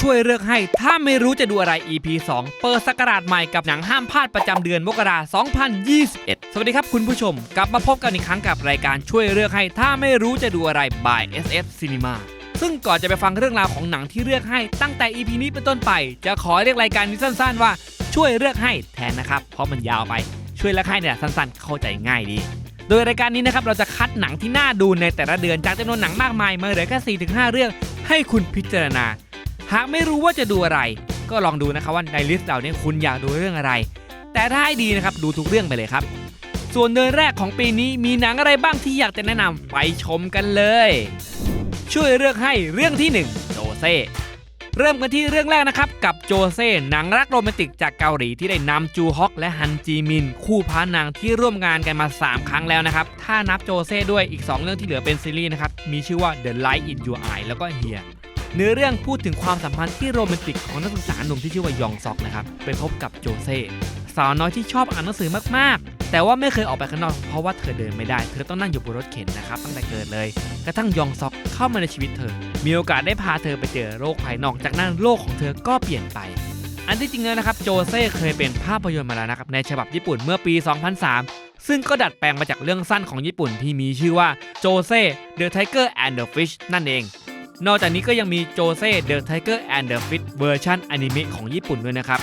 ช่วยเลือกให้ถ้าไม่รู้จะดูอะไร EP 2 เปิดสกราชใหม่กับหนังห้ามพลาดประจำเดือนมกราคม2021 สวัสดีครับคุณผู้ชม กลับมาพบกันอีกครั้งกับรายการช่วยเลือกให้ถ้าไม่รู้จะดูอะไร by SF Cinema ซึ่งก่อนจะไปฟังเรื่องราวของหนังที่เลือกให้ตั้งแต่ EP นี้เป็นต้นไป จะขอเรียกรายการนี้สั้น ๆ ว่าช่วยเลือกให้แทนนะครับ เพราะมันยาวไป ช่วยเลือกให้เนี่ยสั้นๆ เข้าใจง่ายดี โดยรายการนี้นะครับเราจะคัดหนังที่น่าดูในแต่ละเดือนจากจำนวนหนังมากมายมาเหลือแค่4-5 เรื่อง ให้คุณพิจารณา หากไม่รู้ว่าจะดูอะไร ก็ลองดูนะครับว่าในลิสต์เหล่านี้คุณอยากดูเรื่องอะไร แต่ถ้าให้ดีนะครับดูทุกเรื่องไปเลยครับ ส่วนเดือนแรกของปีนี้มีหนังอะไรบ้างที่อยากจะแนะนำไปชมกันเลย ช่วยเลือกให้เรื่องที่ 1 โจเซเริ่มกันที่เรื่องแรกนะครับ กับโจเซ่หนังรักโรแมนติกจากเกาหลีที่ได้นำจูฮอกและฮันจีมิน คู่พระนางที่ร่วมงานกันมา 3 ครั้งแล้วนะครับ ถ้านับโจเซ่ด้วยอีก 2 เรื่องที่เหลือเป็นซีรีส์นะครับ มีชื่อว่า The Light in Your Eye แล้วก็ Here เนื้อเรื่องพูดถึงความสัมพันธ์ที่โรแมนติกของนักศึกษาหนุ่มที่ชื่อว่ายองซอกนะครับไปพบกับโจเซ่สาวน้อยที่ชอบอ่านหนังสือมากๆ แต่ว่าไม่เคยออกไปข้างนอกเพราะว่าเธอเดินไม่ได้ เธอต้องนั่งอยู่บนรถเข็นนะครับตั้งแต่เกิดเลย กระทั่งยองซอกเข้ามาในชีวิตเธอ มีโอกาสได้พาเธอไปเจอโลกภายนอกจากนั้นโลกของเธอก็เปลี่ยนไป อันที่จริงแล้วนะครับโจเซ่เคยเป็นภาพยนตร์มาแล้วนะครับในฉบับญี่ปุ่นเมื่อปี 2003 ซึ่งก็ดัดแปลงมาจากเรื่องสั้นของญี่ปุ่นที่มีชื่อว่าโจเซ่ The Tiger and the Fish นั่นเอง นอกจากนี้ก็ยังมีโจเซ่ The Tiger and the Fish เวอร์ชันอนิเมะของญี่ปุ่นด้วยนะครับ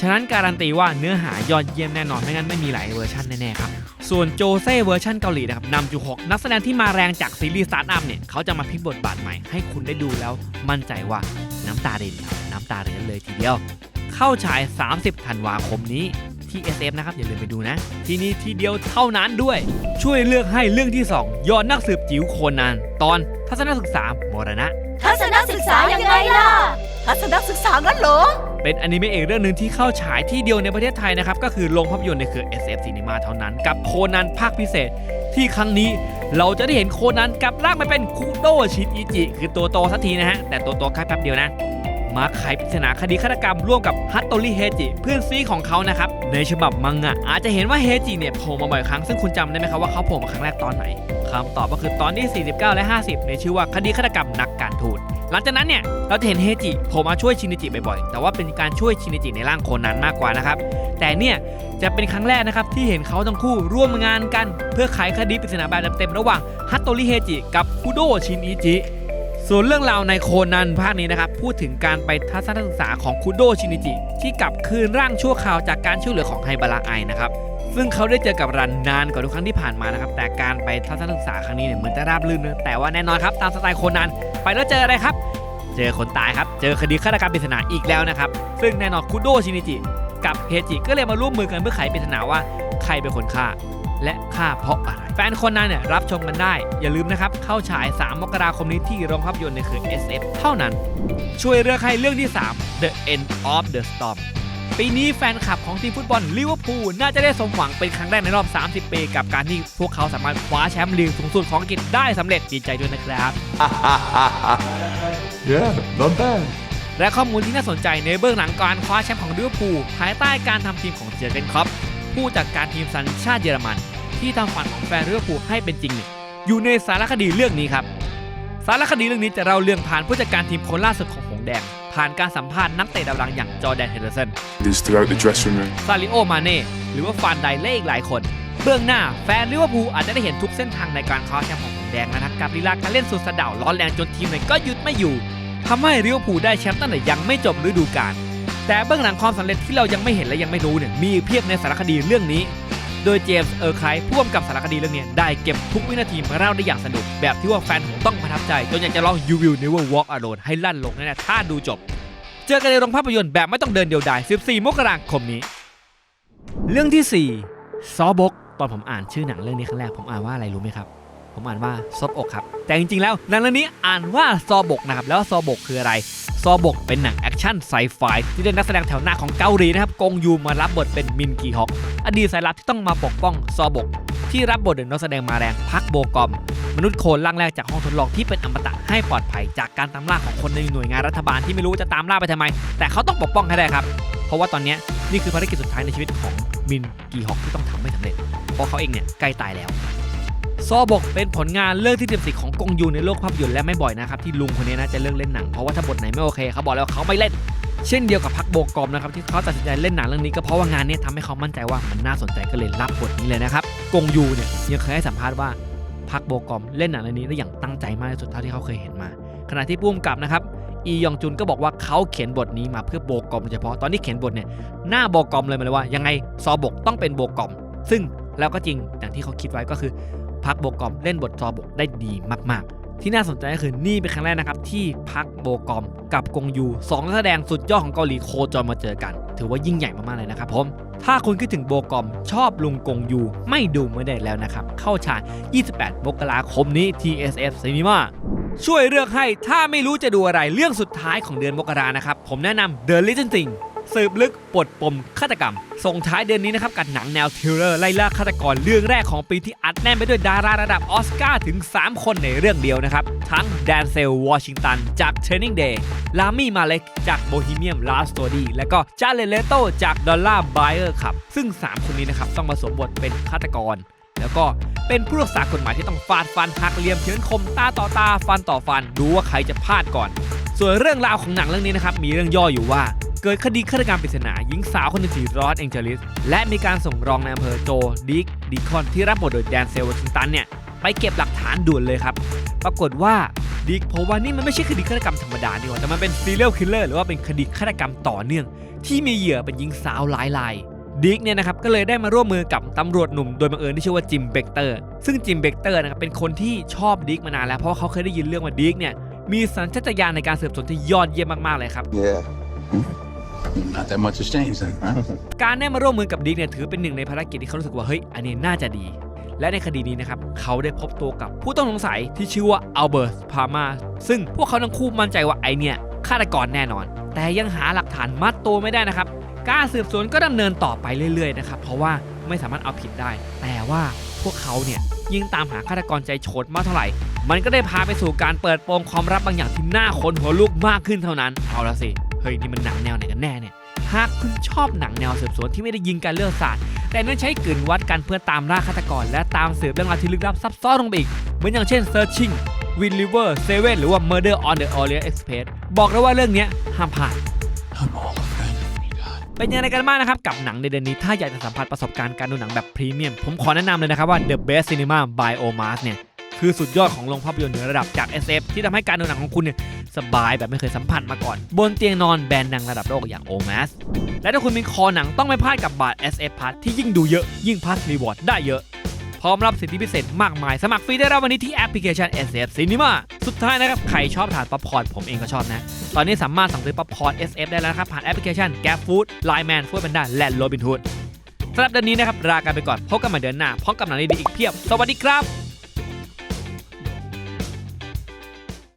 ฉะนั้นการันตีว่าเนื้อหายอดเยี่ยมแน่นอนไม่งั้นไม่มีหลายเวอร์ชันแน่ๆครับ ส่วนโจเซ่เวอร์ชันเกาหลีนะครับนำจูฮกนักแสดงที่มาแรงจากซีรีส์สตาร์ทอัพเนี่ยเขาจะมาพลิกบทบาทใหม่ให้คุณได้ดูแล้ว มั่นใจว่าน้ำตาเรินน้ำตาเรินเลยทีเดียว เข้าฉาย 30 ธันวาคมนี้ ที่ SF นะครับ อย่าลืมไปดูนะ ที่นี่ทีเดียวเท่านั้นด้วย ช่วยเลือกให้เรื่องที่ 2ยอดนักสืบจิ๋วโคนันตอนทัศนศึกษามรณะ ทัศนศึกษายังไงล่ะ ทัศนศึกษางั้นเหรอ เป็นอนิเมะอีกเรื่องหนึ่งที่เข้าฉายที่เดียวในประเทศไทยนะครับ ก็คือโรงภาพยนตร์ในเครือ SF Cinema เท่านั้น กับโคนันภาคพิเศษ ที่ครั้งนี้เราจะได้เห็นโคนันกลับร่างไปเป็นคุโดชินอิจิ คือตัวโตสักทีนะฮะแต่ตัวโตแค่แป๊บเดียวนะ มาไขปริศนาคดีฆาตกรรมร่วมกับฮัตโตริเฮจิเพื่อนซีของเขานะครับในฉบับมังงะอาจจะเห็นว่าเฮจิเนี่ยโผล่มาบ่อยครั้งซึ่งคุณจำได้ไหมครับว่าเขาโผล่มาครั้งแรกตอนไหนคำตอบก็คือตอนที่ 49 และ 50 ในชื่อว่าคดีฆาตกรรมนักการทูตหลังจากนั้นเนี่ยเราจะเห็นเฮจิโผล่มาช่วยชินิจิบ่อยๆ แต่ว่าเป็นการช่วยชินิจิในร่างโคนันมากกว่านะครับ แต่เนี่ยจะเป็นครั้งแรกนะครับที่เห็นเขาทั้งคู่ร่วมงานกัน เพื่อไขคดีปริศนาแบบเต็มๆระหว่างฮัตโตริเฮจิกับคุโดชินอิจิ ส่วนเรื่องราวในโคนันภาคนี้นะครับพูดถึงการไปทัศนศึกษาของคุโดชินิจิที่กลับคืนร่างชั่วคราวจากการช่วยเหลือของไฮบาระไอนะครับซึ่งเขาได้เจอกับรันนานกว่าทุกครั้งที่ผ่านมานะครับแต่การไปทัศนศึกษาครั้งนี้เนี่ยเหมือนจะราบรื่นนะแต่ว่าแน่นอนครับตามสไตล์โคนันไปแล้วเจออะไรครับ เจอคนตายครับเจอคดีฆาตกรรมปริศนาอีกแล้วนะครับซึ่งแน่นอนคุโดชินิจิ กับเฮจิก็เลยมาร่วมมือกันเพื่อไขปริศนาว่าใครเป็นคนฆ่า และฆ่าเพราะอะไร แฟนคนนั้นเนี่ยรับชมกันได้ อย่าลืมนะครับ เข้าฉาย 3 มกราคมนี้ที่โรงภาพยนตร์ในเครือ SF เท่านั้น ช่วยเลือกให้เรื่องที่ 3 The End of the Storm ปีนี้แฟนคลับของทีมฟุตบอลลิเวอร์พูลน่าจะได้สมหวังเป็นครั้งแรกในรอบ 30 ปี กับการที่พวกเขาสามารถคว้าแชมป์ลีกสูงสุดของอังกฤษได้สำเร็จดีใจด้วยนะครับ yeah, not bad. และข้อมูลที่น่าสนใจในเบื้องหลังการคว้าแชมป์ของลิเวอร์พูลภายใต้การทำทีมของเจอร์เกนคล็อปผู้จัดการทีมสัญชาติเยอรมัน ที่ทำฝันของแฟนลิเวอร์พูลให้เป็นจริงเนี่ยอยู่ในสารคดีเรื่องนี้ครับ สารคดีเรื่องนี้จะเล่าเรื่องผ่านผู้จัดการทีมคนล่าสุดของหงส์แดงผ่านการสัมภาษณ์นักเตะดาวดังอย่างจอร์แดนเฮนเดอร์สัน Is throughout the dressing room. ซาริโอมาเน่หรือว่าฟานไดเล่อีกหลายคนเบื้องหน้าแฟนลิเวอร์พูลอาจจะได้เห็นทุกเส้นทางในการคว้าแชมป์ของหงส์แดงนะครับกับลีลาการเล่นสุดสะเดาร้อนแรงจนทีมเนี่ยก็หยุดไม่อยู่ ทำให้ลิเวอร์พูลได้แชมป์ตั้งแต่ยังไม่จบฤดูกาลแต่เบื้องหลังความสำเร็จที่เรายังไม่เห็นและยังไม่รู้เนี่ยมีเพียบในสารคดีเรื่องนี้ โดยเจมส์เออร์ไคลผู้กำกับสารคดีเรื่องนี้ได้เก็บทุกวินาทีมาเล่าได้อย่างสนุก แบบที่ว่าแฟนผมต้องประทับใจ จนอยากจะลอง You Will Never Walk Alone ให้ลั่นลงแน่ๆถ้าดูจบ เจอกันในโรงภาพยนตร์แบบไม่ต้องเดินเดียวดาย 14 มกราคมนี้ เรื่องที่4ซอบกตอนผมอ่านชื่อหนังเรื่องนี้ครั้งแรกผมอ่านว่าอะไรรู้ไหมครับ ผมอ่านว่าซอบอกครับ แต่จริงๆแล้วหนังเรื่องนี้อ่านว่าซอบกนะครับ แล้วซอบกคืออะไร ซอบกเป็นหนังแอคชั่นไซไฟที่ได้นักแสดงแถวหน้าของเกาหลีนะครับ กงยูมารับบทเป็นมินกีฮอกอดีตสายลับที่ต้องมาปกป้องซอบก ที่รับบทโดยนักแสดงมาแรงพักโบกอม มนุษย์โคลนร่างแรกจากห้องทดลองที่เป็นอมตะให้ปลอดภัยจากการตามล่าของคนในหน่วยงานรัฐบาลที่ไม่รู้ว่าจะตามล่าไปทำไม แต่เขาต้องปกป้องให้ได้ครับ เพราะว่าตอนนี้นี่คือภารกิจสุดท้ายในชีวิตของมินกีฮอกที่ต้องทำให้สำเร็จ เพราะเขาเองเนี่ยใกล้ตายแล้ว ซอบกเป็นผลงานเรื่องที่ 14 ของกงยูในโลกภาพยนตร์และไม่บ่อยนะครับที่ลุงคนนี้นะจะเลิกเล่นหนังเพราะว่าถ้าบทไหนไม่โอเคเขาบอกแล้วเขาไม่เล่น เช่นเดียวกับพักโบกอมนะครับที่เขาตัดสินใจเล่นหนังเรื่องนี้ก็เพราะว่างานนี้ทำให้เขามั่นใจว่ามันน่าสนใจก็เลยรับบทนี้เลยนะครับกงยูเนี่ยยังเคยให้สัมภาษณ์ว่าพักโบกอมเล่นหนังเรื่องนี้ได้อย่างตั้งใจมากที่สุดเท่าที่เขาเคยเห็นมา ขณะที่ผู้กำกับนะครับอียองจุนก็บอกว่าเขาเขียนบทนี้มาเพื่อโบกอมโดยเฉพาะตอนที่เขียนบทเนี่ยหน้าโบกอมเลยมาเลยว่ายังไงซอบกต้องเป็นโบกอม ซึ่งแล้วก็จริงอย่างที่เขาคิดไว้ก็คือ พักโบกอมเล่นบทซอบกได้ดีมาก ๆ ที่น่าสนใจก็คือนี่เป็นครั้งแรกนะครับที่พักโบกอมกับกงยูสองนักแสดงสุดยอดของเกาหลีโคจรมาเจอกัน ถือว่ายิ่งใหญ่มากๆเลยนะครับผมถ้าคุณคิดถึงโบกอมชอบลุงกงยูไม่ดูไม่ได้แล้วนะครับ เข้าฉาย28 มกราคมนี้ TSF Cinema ช่วยเลือกให้ถ้าไม่รู้จะดูอะไรเรื่องสุดท้ายของเดือนมกรานะครับ ผมแนะนำ The Little Thing สืบลึกปลดปมฆาตกรรม ส่งท้ายเดือนนี้นะครับกับหนังแนวทริลเลอร์ไล่ล่าฆาตกรเรื่องแรกของปีที่อัดแน่นไปด้วยดาราระดับออสการ์ถึง 3 คนในเรื่องเดียวนะครับ ทั้งแดนเซลวอชิงตันจาก Training Day ลามี่มาเล็กจาก Bohemian Rhapsody และก็จาเลเลโตจาก Dollar Buyer ครับซึ่ง 3 คนนี้นะครับต้องมาสวมบทเป็นฆาตกร แล้วก็เป็นผู้รักษากฎหมายที่ต้องฟาดฟันหักเหลี่ยมเฉือนคมตาต่อตาฟันต่อฟัน ดูว่าใครจะพลาดก่อน ส่วนเรื่องราวของหนังเรื่องนี้นะครับมีเรื่องย่ออยู่ว่า เกิดคดีฆาตกรรมปริศนาหญิงสาวคนหนึ่งที่รอสแองเจลิส และมีการส่งรองในอำเภอโจดิกดีคอนที่รับบทโดยแดนเซลวอชิงตันเนี่ยไปเก็บหลักฐานด่วนเลยครับ ปรากฏว่าดิกพบว่านี่มันไม่ใช่คดีฆาตกรรมธรรมดานี่หว่าแต่มันเป็นซีเรียลคิลเลอร์หรือว่าเป็นคดีฆาตกรรมต่อเนื่อง ที่มีเหยื่อเป็นหญิงสาวหลายรายดิกเนี่ยนะครับก็เลยได้มาร่วมมือกับตำรวจหนุ่มโดยบังเอิญที่ชื่อว่าจิมเบกเตอร์ ซึ่งจิมเบกเตอร์นะครับเป็นคนที่ชอบดิกมานานแล้วเพราะว่าเขาเคยได้ยินเรื่องว่าดิกเนี่ยมีสัญชาตญาณในการสืบสวนที่ยอดเยี่ยมมากๆเลยครับ Yeah. Not that much has changed then, huh? การได้มาร่วมมือกับดิกเนี่ยถือเป็นหนึ่งในภารกิจที่เขารู้สึกว่าเฮ้ยอันนี้น่าจะดี และในคดีนี้นะครับเขาได้พบตัวกับผู้ต้องสงสัยที่ชื่อว่าอัลเบิร์ตพามาซึ่งพวกเขาทั้งคู่มั่นใจว่าไอเนี่ยฆาตกรแน่นอน แต่ยังหาหลักฐานมัดตัวไม่ได้นะครับ การสืบสวนก็ดำเนินต่อไปเรื่อยๆนะครับเพราะว่าไม่สามารถเอาผิดได้ แต่ว่าพวกเขาเนี่ยยิ่งตามหาฆาตกรใจโฉดมากเท่าไหร่ มันก็ได้พาไปสู่การเปิดโปงความลับบางอย่างที่น่าขนหัวลุกมากขึ้นเท่านั้นเอาละสิ ฮ้ยนี่มันหนังแนวไหนกันแน่เนี่ยหากคุณชอบหนังแนวสืบสวนที่ไม่ได้ยิงกันเลือดสาดแต่เน้นใช้กลืนวัดกันเพื่อตามล่าฆาตกร และตามสืบเรื่องราวที่ลึกลับซับซ้อนลงไปอีก เหมือนอย่างเช่น Searching Wind River Seven หรือว่า Murder on the Orient Express บอกเลยว่าเรื่องเนี้ยห้ามพลาด I'm all of that. God. เป็นยังไงกันบ้างนะครับกับหนังในเดือนนี้ ถ้าอยากจะสัมผัสประสบการณ์การดูหนังแบบพรีเมียม ผมขอแนะนำเลยนะครับว่า The Best Cinema by Omas เนี่ย คือสุดยอดของโรงภาพยนตร์เหนือระดับจาก SF ที่ทำให้การดูหนังของคุณเนี่ยสบายแบบไม่เคยสัมผัสมาก่อน บนเตียงนอนแบรนด์ดังระดับโลกอย่าง Omas และถ้าคุณมีคอหนังต้องไม่พลาดกับบัตร SF Plus ที่ยิ่งดูเยอะยิ่งพัสรีวอร์ดได้เยอะพร้อมรับสิทธิพิเศษมากมาย สมัครฟรีได้แล้ววันนี้ที่แอปพลิเคชัน SF Cinema สุดท้ายนะครับ ใครชอบทานป๊อปคอร์นผมเองก็ชอบนะ ตอนนี้สามารถสั่งซื้อป๊อปคอร์น SF ได้แล้วนะครับ ผ่านแอปพลิเคชัน Gap Food Line Man Food Panda และ Robinhood สำหรับเดือนนี้นะครับลากันไปก่อนพบกันใหม่เดือนหน้าพร้อมกับหนังดีๆอีกเพียบ สวัสดีครับ